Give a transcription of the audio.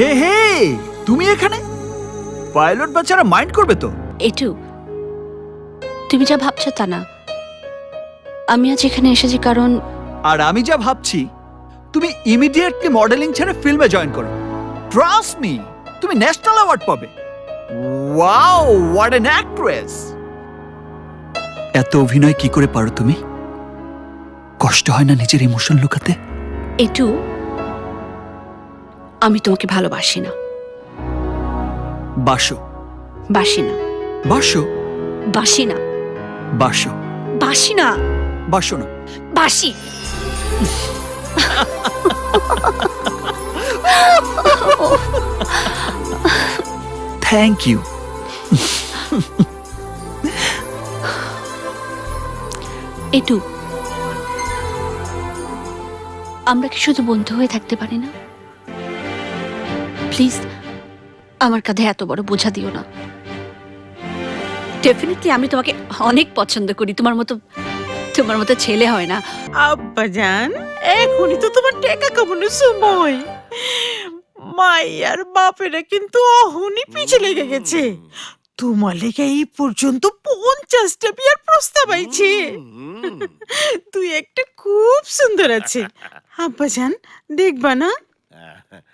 হে হে তুমি এখানে? পাইলট বাচ্চারা মাইন্ড করবে তো? এটু তুমি যা ভাবছ তা না। আমি আজ এখানে এসেছি কারণ আর আমি যা ভাবছি তুমি ইমিডিয়েটলি মডেলিং ছেড়ে ফিল্মে জয়েন করো। ট্রাস্ট মি তুমি ন্যাশনাল অ্যাওয়ার্ড পাবে। ওয়াও হোয়াট অ্যান অ্যাক্ট্রেস এত অভিনয় কি করে পারো তুমি? কষ্ট হয় না নিজের ইমোশন লুকাতে? এটু আমি তোমাকে ভালোবাসি না। বাসো। বাসি না। বাসো? বাসি না। বাসো। বাসি না। বাসো না। বাসি। থ্যাংক ইউ এটু আমরা কি শুধু বন্ধু হয়ে থাকতে পারি না? প্লিজ, আমার কাঁধে এত বড় বোঝা দিও না। ডেফিনেটলি আমি তোমাকে অনেক পছন্দ করি। তোমার মতো তোমার মতো ছেলে হয় না। আব্বাজান এখনই তো তোমার টাকা কামানোর সময়। মাইয়ার বাপেরা কিন্তু অহনি পিছে লেগে গেছে। তোমার লেগে এই পর্যন্ত পঞ্চাশটা বিয়ার প্রস্তাব আইছে। তুই একটা খুব সুন্দর আছে আব্বাজান দেখবা না?